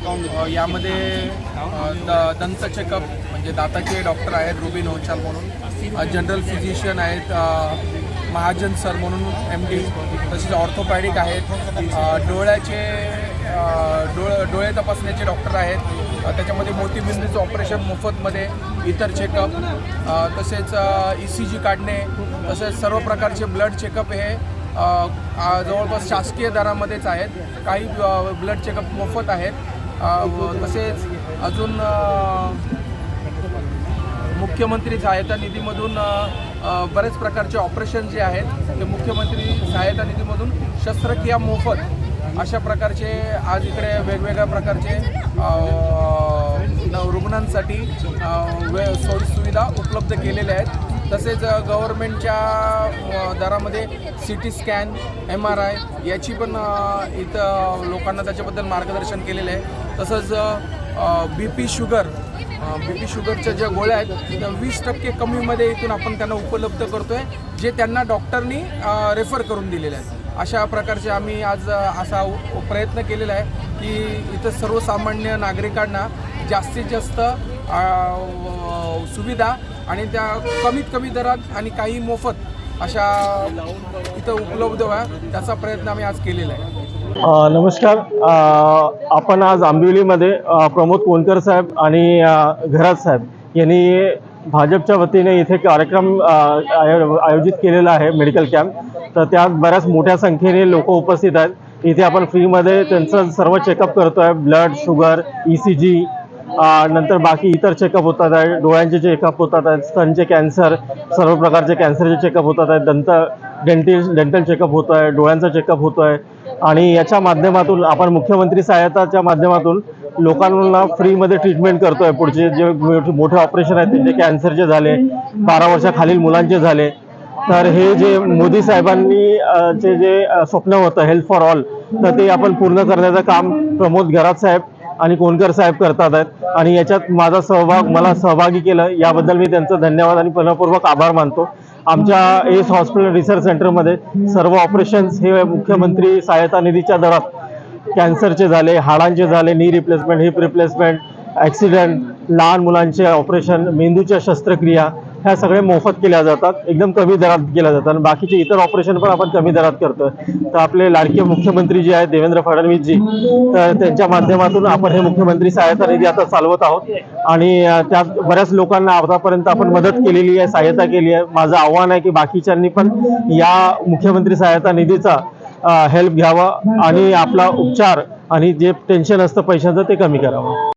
अ, यामध्ये द- दंत चेकअप म्हणजे दाताचे डॉक्टर आहेत रुबिन होचाल म्हणून. जनरल फिजिशियन आहेत महाजन सर म्हणून एम डी तसेच ऑर्थोपॅडिक आहेत. डोळ्याचे डोळ डोळे तपासण्याचे डॉक्टर आहेत. त्याच्यामध्ये मोतीबिंदूचं ऑपरेशन मोफतमध्ये इतर चेकअप तसेच ई सी जी काढणे तसेच सर्व प्रकारचे ब्लड चेकअप हे जवळपास शासकीय दरामध्येच आहेत. काही ब्लड चेकअप मोफत आहेत. तसेच अजून मुख्यमंत्री सहायता निधीमधून बरेच प्रकारचे ऑपरेशन जे आहेत ते मुख्यमंत्री सहायता निधीमधून शस्त्रक्रिया मोफत अशा प्रकारचे आज इकडे वेगवेगळ्या प्रकारचे रुग्णांसाठी वे सोयी सुविधा उपलब्ध केलेल्या आहेत. तसेच गव्हर्मेंटच्या गव्हर्नमेंटच्या दरामध्ये C T scan M R I याची पण इथं लोकांना त्याच्याबद्दल मार्गदर्शन केलेलं आहे. तसंच B P sugar B P शुगरच्या ज्या गोळ्या आहेत त्या वीस टक्के कमीमध्ये इथून आपण त्यांना उपलब्ध करतो आहे जे त्यांना डॉक्टरनी रेफर करून दिलेले आहेत अशा प्रकारचे आम्ही आज असा प्रयत्न केलेला आहे की इथं सर्वसामान्य नागरिकांना जास्तीत जास्त सुविधा आणि त्या कमीत कमी दरात आणि काही मोफत अशा इथं उपलब्ध व्हा त्याचा प्रयत्न आम्ही आज केलेला आहे. नमस्कार. आपण आज आंबिवलीमध्ये प्रमोद कोणकर साहेब आणि घरात साहेब यांनी भाजपच्या वतीने इथे कार्यक्रम आयोजित केलेला आहे मेडिकल कॅम्प. तर त्यात बऱ्याच मोठ्या संख्येने लोक उपस्थित आहेत. इथे आपण फ्रीमध्ये त्यांचं सर्व चेकअप करतो आहे blood sugar E C G नंतर बाकी इतर चेकअप होतात आहे डोळ्यांचे चेकअप होतात आहेत. स्तनचे कॅन्सर सर्व प्रकारचे कॅन्सरचे चेकअप होतात आहेत. दंत डेंटिल डेंटल चेकअप होतं आहे. डोळ्यांचा चेकअप होतो आहे. आणि याच्या माध्यमातून आपण मुख्यमंत्री सहायताच्या माध्यमातून लोकांना फ्रीमध्ये ट्रीटमेंट करतो आहे पुढचे जे मोठे- ऑपरेशन आहेत त्यांचे कॅन्सरचे झाले बारा वर्षाखालील मुलांचे झाले. तर हे जे मोदी साहेबांनी चे जे स्वप्न होतं हेल्थ फॉर ऑल तर ते आपण पूर्ण करण्याचं काम प्रमोद घरात साहेब आणि कोणकर साहेब करतात आहेत. आणि याच्यात माझा सहभाग मला सहभागी केलं. याबद्दल मी त्यांचं धन्यवाद आणि मनपूर्वक आभार मानतो. आमच्या एस हॉस्पिटल रिसर्च सेंटरमध्ये सर्व ऑपरेशन्स हे मुख्यमंत्री सहायता निधीच्या दरात कॅन्सरचे झाले हाडांचे झाले knee replacement heap replacement accident लहान मुलांचे ऑपरेशन मेंदूच्या शस्त्रक्रिया ह्या सगळे मोफत केल्या जातात. एकदम कमी दरात केल्या जातात. आणि बाकीचे इतर ऑपरेशन पण आपण कमी दरात करतोय. तर आपले लाडके मुख्यमंत्री जे आहेत देवेंद्र फडणवीस जी तर त्यांच्या माध्यमातून आपण हे मुख्यमंत्री सहायता निधी आता चालवत आहोत. आणि त्यात बऱ्याच लोकांना आतापर्यंत आपण मदत केलेली आहे सहायता केली आहे. माझं आव्हान आहे की बाकीच्यांनी पण या मुख्यमंत्री सहायता निधीचा हेल्प घ्यावा आणि आपला उपचार आणि जे टेन्शन असतं पैशाचं ते कमी करावं.